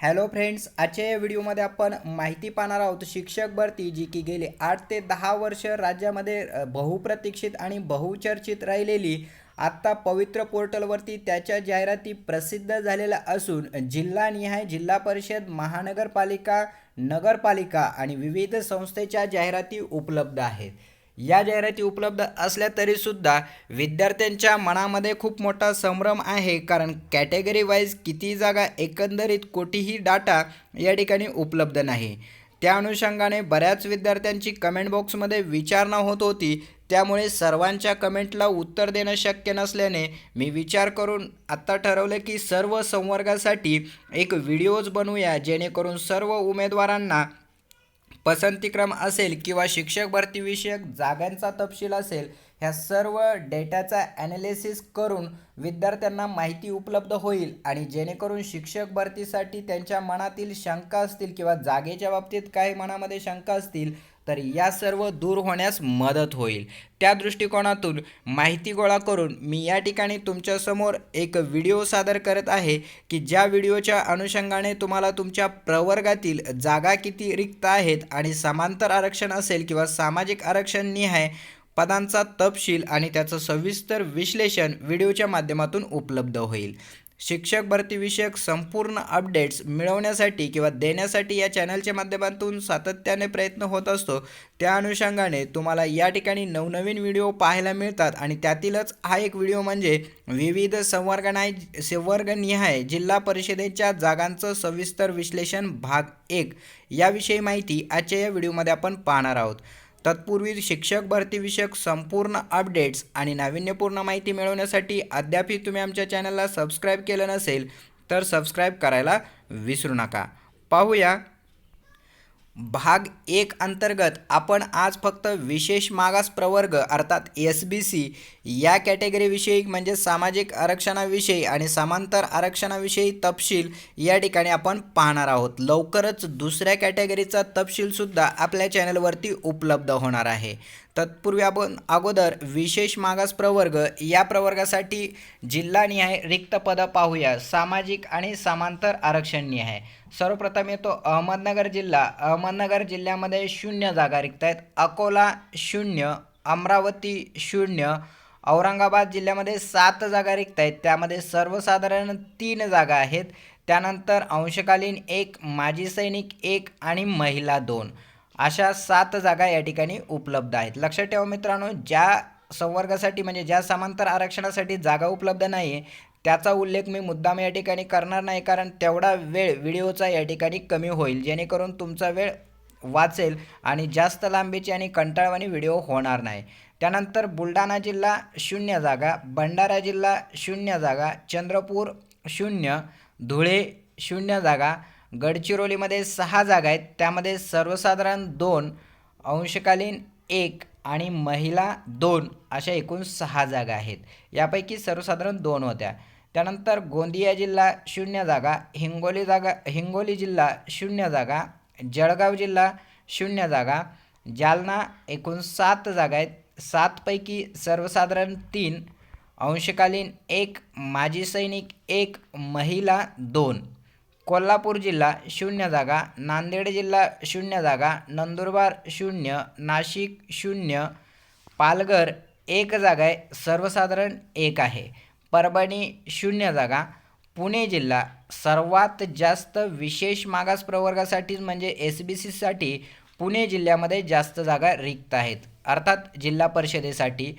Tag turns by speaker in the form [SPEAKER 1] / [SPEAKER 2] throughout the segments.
[SPEAKER 1] Hello friends आजच्या या व्हिडिओमध्ये आपण माहिती पाहणार आहोत शिक्षक भरती जी की गेली आठ ते दहा वर्ष राज्यामध्ये बहुप्रतीक्षित आणि बहुचर्चित राहिलेली आत्ता पवित्र पोर्टलवरती त्याच्या जाहिराती प्रसिद्ध झालेल्या असून जिल्हानिहाय जिल्हा परिषद महानगरपालिका नगरपालिका आणि विविध संस्थेच्या जाहिराती उपलब्ध आहेत. या जाहिराती उपलब्ध असल्या तरीसुद्धा विद्यार्थ्यांच्या मनामध्ये खूप मोठा संभ्रम आहे. कारण कॅटेगरी वाईज किती जागा एकंदरीत कोठीही डाटा या ठिकाणी उपलब्ध नाही. त्या अनुषंगाने बऱ्याच विद्यार्थ्यांची कमेंट बॉक्समध्ये विचारणा होत होती. त्यामुळे सर्वांच्या कमेंटला उत्तर देणं शक्य नसल्याने मी विचार करून आत्ता ठरवलं की सर्व संवर्गासाठी एक व्हिडिओज बनवूया जेणेकरून सर्व उमेदवारांना पसंतीक्रम असेल किंवा शिक्षक भरतीविषयक जागांचा तपशील असेल ह्या सर्व डेटाचा ॲनालिसिस करून विद्यार्थ्यांना माहिती उपलब्ध होईल आणि जेणेकरून शिक्षक भरतीसाठी त्यांच्या मनातील शंका असतील किंवा जागेच्या बाबतीत काही मनामध्ये शंका असतील तर या सर्व दूर होण्यास मदत होईल. त्या दृष्टिकोनातून माहिती गोळा करून मी या ठिकाणी तुमच्यासमोर एक व्हिडिओ सादर करत आहे की ज्या व्हिडिओच्या अनुषंगाने तुम्हाला तुमच्या प्रवर्गातील जागा किती रिक्त आहेत आणि समांतर आरक्षण असेल किंवा सामाजिक आरक्षण निहाय पदांचा तपशील आणि त्याचं सविस्तर विश्लेषण व्हिडिओच्या माध्यमातून उपलब्ध होईल. शिक्षक भरतीविषयक संपूर्ण अपडेट्स मिळवण्यासाठी किंवा देण्यासाठी या चॅनलच्या माध्यमातून सातत्याने प्रयत्न होत असतो. त्या अनुषंगाने तुम्हाला या ठिकाणी नवनवीन व्हिडिओ पाहायला मिळतात आणि त्यातीलच हा एक व्हिडिओ म्हणजे विविध संवर्गनाय संवर्गनिहाय जिल्हा परिषदेच्या जागांचं सविस्तर विश्लेषण भाग एक. याविषयी माहिती आजच्या या व्हिडिओमध्ये आपण पाहणार आहोत. तत्पूर्वी शिक्षक भरतीविषयक संपूर्ण अपडेट्स आणि नाविन्यपूर्ण माहिती मिळवण्यासाठी अद्यापही तुम्ही आमच्या चॅनलला सबस्क्राईब केलं नसेल तर सबस्क्राईब करायला विसरू नका. पाहूया भाग एक अंतर्गत आपण आज फक्त विशेष मागास प्रवर्ग अर्थात एस बी सी या कॅटेगरीविषयी म्हणजे सामाजिक आरक्षणाविषयी आणि समांतर आरक्षणाविषयी तपशील या ठिकाणी आपण पाहणार आहोत. लवकरच दुसऱ्या कॅटेगरीचा तपशीलसुद्धा आपल्या चॅनलवरती उपलब्ध होणार आहे. तत्पूर्वी आपण अगोदर विशेष मागास प्रवर्ग या प्रवर्गासाठी जिल्हानिहाय रिक्त पदं पाहूया. सामाजिक आणि समांतर आरक्षणनिहाय सर्वप्रथम येतो अहमदनगर जिल्हा. अहमदनगर जिल्ह्यामध्ये शून्य जागा रिक्त आहेत अकोला शून्य अमरावती शून्य औरंगाबाद जिल्ह्यामध्ये सात जागा रिक्त आहेत त्यामध्ये सर्वसाधारण तीन जागा आहेत. त्यानंतर अंशकालीन एक माजी सैनिक एक आणि महिला दोन. अशा सात जागा या ठिकाणी उपलब्ध आहेत. लक्षात ठेवा मित्रांनो ज्या संवर्गासाठी म्हणजे ज्या समांतर आरक्षणासाठी जागा उपलब्ध नाही आहे त्याचा उल्लेख मी मुद्दाम या ठिकाणी करणार नाही कारण तेवढा वेळ व्हिडिओचा या ठिकाणी कमी होईल जेणेकरून तुमचा वेळ वाचेल आणि जास्त लांबीची आणि कंटाळवाणी व्हिडिओ होणार नाही. त्यानंतर बुलढाणा जिल्हा शून्य जागा भंडारा जिल्हा शून्य जागा चंद्रपूर शून्य धुळे शून्य जागा गडचिरोलीमध्ये सहा जागा आहेत. त्यामध्ये सर्वसाधारण दोन अंशकालीन एक आणि महिला दोन अशा एकूण सहा जागा आहेत. यापैकी सर्वसाधारण दोन होत्या. त्यानंतर गोंदिया जिल्हा शून्य जागा हिंगोली जागा हिंगोली जिल्हा शून्य जागा जळगाव जिल्हा शून्य जागा जालना एकूण सात जागा आहेत. सातपैकी सर्वसाधारण तीन अंशकालीन एक माजी सैनिक एक महिला दोन. कोल्हापूर जिल्हा शून्य जागा नांदेड जिल्हा शून्य जागा नंदुरबार शून्य नाशिक शून्य पालघर एक जागा आहे सर्वसाधारण एक आहे. परभणी शून्य जागा पुणे जिल्हा सर्वात जास्त विशेष मागास प्रवर्गासाठीच म्हणजे एस बी सीसाठी पुणे जिल्ह्यामध्ये जास्त जागा रिक्त आहेत. अर्थात जिल्हा परिषदेसाठी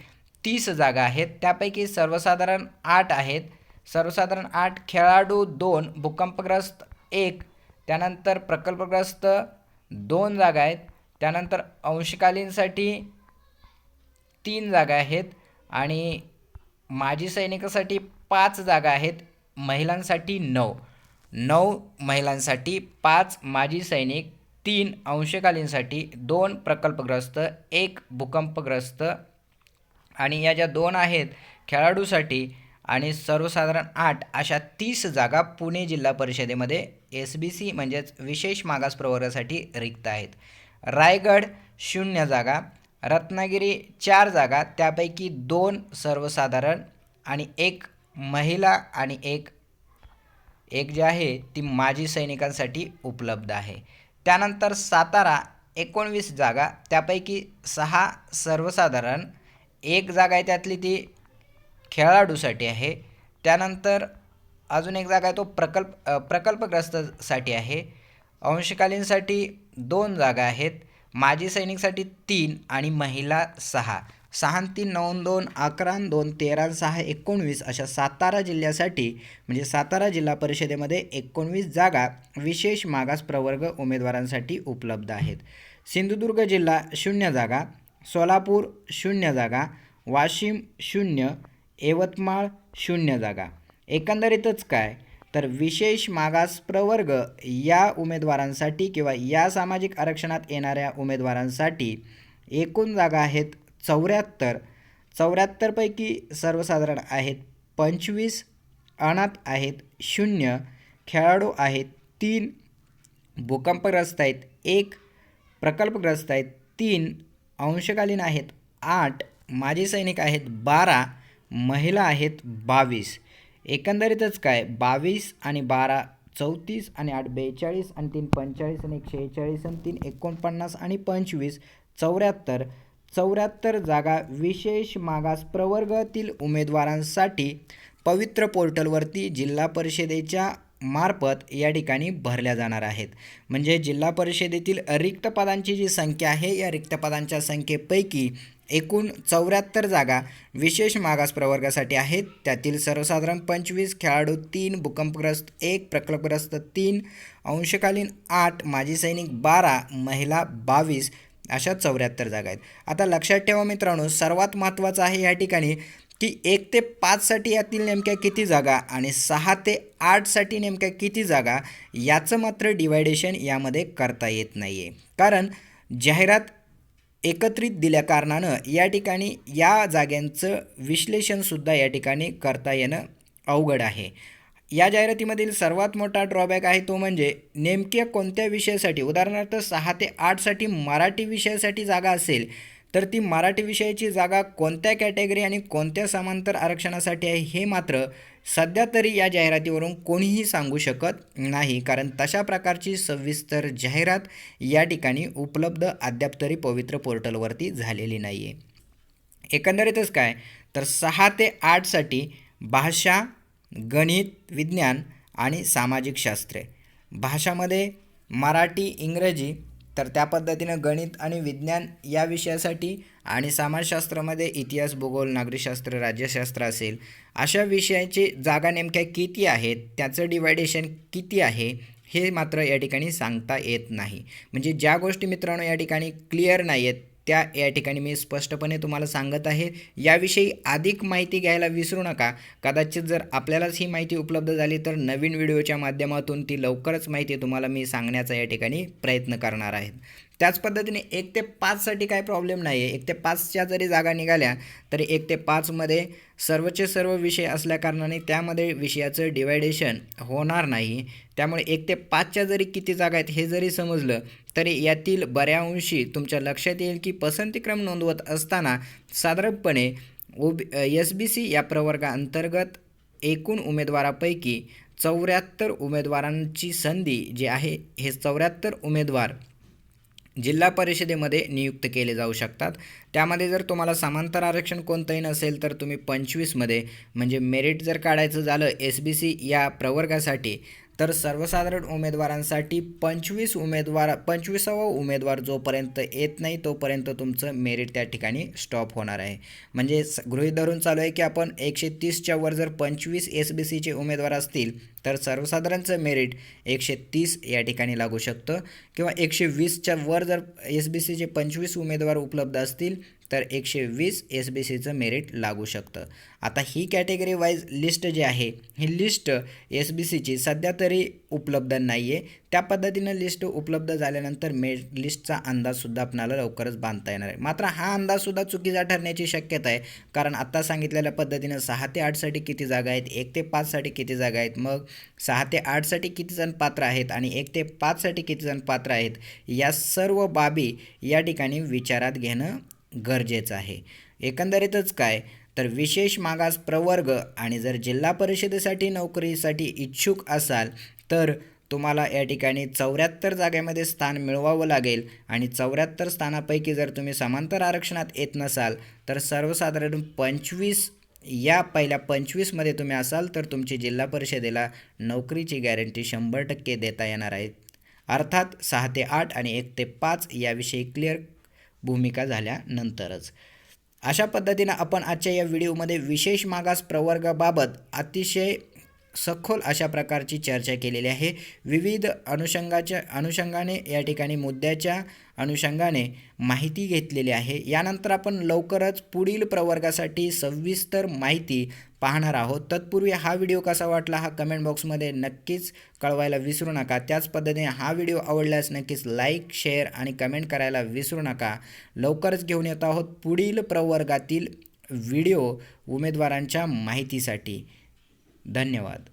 [SPEAKER 1] तीस जागा आहेत त्यापैकी सर्वसाधारण आठ आहेत. सर्वसाधारण आठ खेळाडू दोन भूकंपग्रस्त एक त्यानंतर प्रकल्पग्रस्त दोन जागा आहेत. त्यानंतर अंशकालीनसाठी तीन जागा आहेत आणि माजी सैनिकासाठी पाच जागा आहेत महिलांसाठी नऊ. नऊ महिलांसाठी पाच माजी सैनिक तीन अंशकालीनसाठी दोन प्रकल्पग्रस्त एक भूकंपग्रस्त आणि या ज्या दोन आहेत खेळाडूसाठी आणि सर्वसाधारण आठ अशा तीस जागा पुणे जिल्हा परिषदेमध्ये एस बी सी म्हणजेच विशेष मागास प्रवर्गासाठी रिक्त आहेत. रायगड शून्य जागा रत्नागिरी चार जागा त्यापैकी दोन सर्वसाधारण आणि एक महिला आणि एक एक जी आहे ती माजी सैनिकांसाठी उपलब्ध आहे. त्यानंतर सातारा एकोणवीस जागा त्यापैकी सहा सर्वसाधारण एक जागा आहे त्यातली ती खेळाडूसाठी आहे. त्यानंतर अजून एक जागा आहे तो प्रकल्प प्रकल्पग्रस्तसाठी आहे. अंशकालीनसाठी दोन जागा आहेत. माजी सैनिकसाठी तीन आणि महिला सहा. सहा तीन नऊ दोन अकरा दोन तेरा सहा एकोणवीस अशा सातारा जिल्ह्यासाठी म्हणजे सातारा जिल्हा परिषदेमध्ये एकोणवीस जागा विशेष मागास प्रवर्ग उमेदवारांसाठी उपलब्ध आहेत. सिंधुदुर्ग जिल्हा शून्य जागा सोलापूर शून्य जागा वाशिम शून्य यवतमाळ शून्य जागा. एकंदरीतच काय? तर विशेष मागास प्रवर्ग या उमेदवारांसाठी किंवा या सामाजिक आरक्षणात येणाऱ्या उमेदवारांसाठी एकूण जागा आहेत चौऱ्याहत्तर. चौऱ्याहत्तरपैकी सर्वसाधारण आहेत पंचवीस अनाथ आहेत शून्य खेळाडू आहेत तीन भूकंपग्रस्त आहेत एक प्रकल्पग्रस्त आहेत तीन अंशकालीन आहेत आठ माजी सैनिक आहेत बारा महिला आहेत बावीस. एकंदरीतच काय? बावीस आणि बारा चौतीस आणि आठ बेचाळीस आणि तीन पंचेचाळीस आणि एक शेहेचाळीस आणि तीन एकोणपन्नास आणि पंचवीस चौऱ्याहत्तर. चौऱ्याहत्तर जागा विशेष मागास प्रवर्गातील उमेदवारांसाठी पवित्र पोर्टलवरती जिल्हा परिषदेच्या मार्फत या ठिकाणी भरल्या जाणार आहेत. म्हणजे जिल्हा परिषदेतील रिक्त पदांची जी संख्या आहे या रिक्त पदांच्या संख्येपैकी एकूण चौऱ्याहत्तर जागा विशेष मागास प्रवर्गासाठी आहेत. त्यातील सर्वसाधारण पंचवीस खेळाडू तीन भूकंपग्रस्त एक प्रकल्पग्रस्त तीन अंशकालीन आठ माजी सैनिक बारा महिला बावीस अशा चौऱ्याहत्तर जागा आहेत. आता लक्षात ठेवा मित्रांनो सर्वात महत्त्वाचं आहे या ठिकाणी की एक ते पाचसाठी यातील नेमक्या किती जागा आणि सहा ते आठसाठी नेमक्या किती जागा याचं मात्र डिवायडेशन यामध्ये करता येत नाही आहे कारण जाहिरात एकत्रित दिल्या कारणानं या ठिकाणी या जाग्यांचं विश्लेषणसुद्धा या ठिकाणी करता येणं अवघड आहे. या जाहिरातीमधील सर्वात मोठा ड्रॉबॅक आहे तो म्हणजे नेमक्या कोणत्या विषयासाठी? उदाहरणार्थ सहा ते आठसाठी मराठी विषयासाठी जागा असेल तर ती मराठी विषयाची जागा कोणत्या कॅटेगरी आणि कोणत्या समांतर आरक्षणासाठी आहे हे मात्र सध्या तरी या जाहिरातीवरून कोणीही सांगू शकत नाही. कारण तशा प्रकारची सविस्तर जाहिरात या ठिकाणी उपलब्ध अद्याप तरी पवित्र पोर्टलवरती झालेली नाही आहे एकंदरीतच काय? तर सहा ते आठसाठी भाषा गणित विज्ञान आणि सामाजिक शास्त्रे. भाषामध्ये मराठी इंग्रजी तर त्या पद्धतीनं गणित आणि विज्ञान या विषयासाठी आणि समाजशास्त्रामध्ये इतिहास भूगोल नागरिकशास्त्र राज्यशास्त्र असेल अशा विषयाची जागा नेमक्या किती आहेत त्याचं डिवायडेशन किती आहे हे मात्र या ठिकाणी सांगता येत नाही. म्हणजे ज्या गोष्टी मित्रांनो या ठिकाणी क्लिअर नाही आहेत त्या या ठिकाणी मी स्पष्टपणे तुम्हाला सांगत आहे. याविषयी अधिक माहिती घ्यायला विसरू नका. कदाचित जर आपल्यालाच ही माहिती उपलब्ध झाली तर नवीन व्हिडिओच्या माध्यमातून ती लवकरच माहिती तुम्हाला मी सांगण्याचा या ठिकाणी प्रयत्न करणार आहे. त्याच पद्धतीने एक ते पाचसाठी काय प्रॉब्लेम नाही आहे एक ते पाचच्या जरी जागा निघाल्या तरी एक ते पाचमध्ये सर्वचे सर्व विषय असल्याकारणाने त्यामध्ये विषयाचं डिवायडेशन होणार नाही. त्यामुळे एक ते पाचच्या जरी किती जागा आहेत हे जरी समजलं तरी यातील बऱ्याअंशी तुमच्या लक्षात येईल की पसंतीक्रम नोंदवत असताना साधारणपणे ओ एस बी सी या प्रवर्गाअंतर्गत एकूण उमेदवारापैकी चौऱ्याहत्तर उमेदवारांची संधी जी आहे हे चौऱ्याहत्तर उमेदवार जिल्हा परिषदेमध्ये नियुक्त केले जाऊ शकतात. त्यामध्ये जर तुम्हाला समांतर आरक्षण कोणतंही नसेल तर तुम्ही पंचवीसमध्ये म्हणजे मेरिट जर काढायचं झालं एस बी सी या प्रवर्गासाठी तर सर्वसाधारण उमेदवारांसाठी पंचवीस उमेदवार पंचवीसावा उमेदवार जोपर्यंत येत नाही तोपर्यंत तुमचं मेरिट त्या ठिकाणी स्टॉप होणार आहे. म्हणजे गृहीत धरून चालू आहे की आपण एकशे तीसच्या वर जर पंचवीस एस बी सीचे उमेदवार असतील तर सर्वसाधारणचं मेरिट एकशे तीस या ठिकाणी लागू शकतं. किंवा एकशे वीसच्या वर जर एस बी सीचे पंचवीस उमेदवार उपलब्ध असतील तर एकशे वीस एस बी सीचं मेरिट लागू शकतं. आता ही कॅटेगरी वाईज लिस्ट जी आहे ही लिस्ट एस बी सीची सध्या तरी उपलब्ध नाही आहे त्या पद्धतीनं लिस्ट उपलब्ध झाल्यानंतर मे लिस्टचा अंदाजसुद्धा आपणाला लवकरच बांधता येणार आहे. मात्र हा अंदाजसुद्धा चुकीचा ठरण्याची शक्यता आहे. कारण आत्ता सांगितलेल्या पद्धतीनं सहा ते आठसाठी किती जागा आहेत? एक ते पाचसाठी किती जागा आहेत? मग सहा ते आठसाठी किती जण पात्र आहेत? आणि एक ते पाचसाठी किती जण पात्र आहेत? या सर्व बाबी या ठिकाणी विचारात घेणं गरजेचं आहे. एकंदरीतच काय? तर विशेष मागास प्रवर्ग आणि जर जिल्हा परिषदेसाठी नोकरीसाठी इच्छुक असाल तर तुम्हाला या ठिकाणी चौऱ्याहत्तर जागेमध्ये स्थान मिळवावं लागेल. आणि चौऱ्याहत्तर स्थानापैकी जर तुम्ही समांतर आरक्षणात येत नसाल तर सर्वसाधारण पंचवीस या पहिल्या पंचवीसमध्ये तुम्ही असाल तर तुमची जिल्हा परिषदेला नोकरीची गॅरंटी शंभर टक्के देता येणार आहे. अर्थात सहा ते आठ आणि एक ते पाच याविषयी क्लिअर भूमिका झाल्यानंतरच. अशा पद्धतीनं आपण आजच्या या व्हिडिओमध्ये विशेष मागास प्रवर्गाबाबत अतिशय सखोल अशा प्रकारची चर्चा केलेली आहे. विविध अनुषंगाच्या अनुषंगाने या ठिकाणी मुद्द्याच्या अनुषंगाने माहिती घेतलेली आहे. यानंतर आपण लवकरच पुढील प्रवर्गासाठी सविस्तर माहिती पाहणार आहोत. तत्पूर्वी हा व्हिडिओ कसा वाटला हा कमेंट बॉक्समध्ये नक्कीच कळवायला विसरू नका. त्याच पद्धतीने हा व्हिडिओ आवडल्यास नक्कीच लाईक शेअर आणि कमेंट करायला विसरू नका. लवकरच घेऊन येत आहोत पुढील प्रवर्गातील व्हिडिओ उमेदवारांच्या माहितीसाठी. धन्यवाद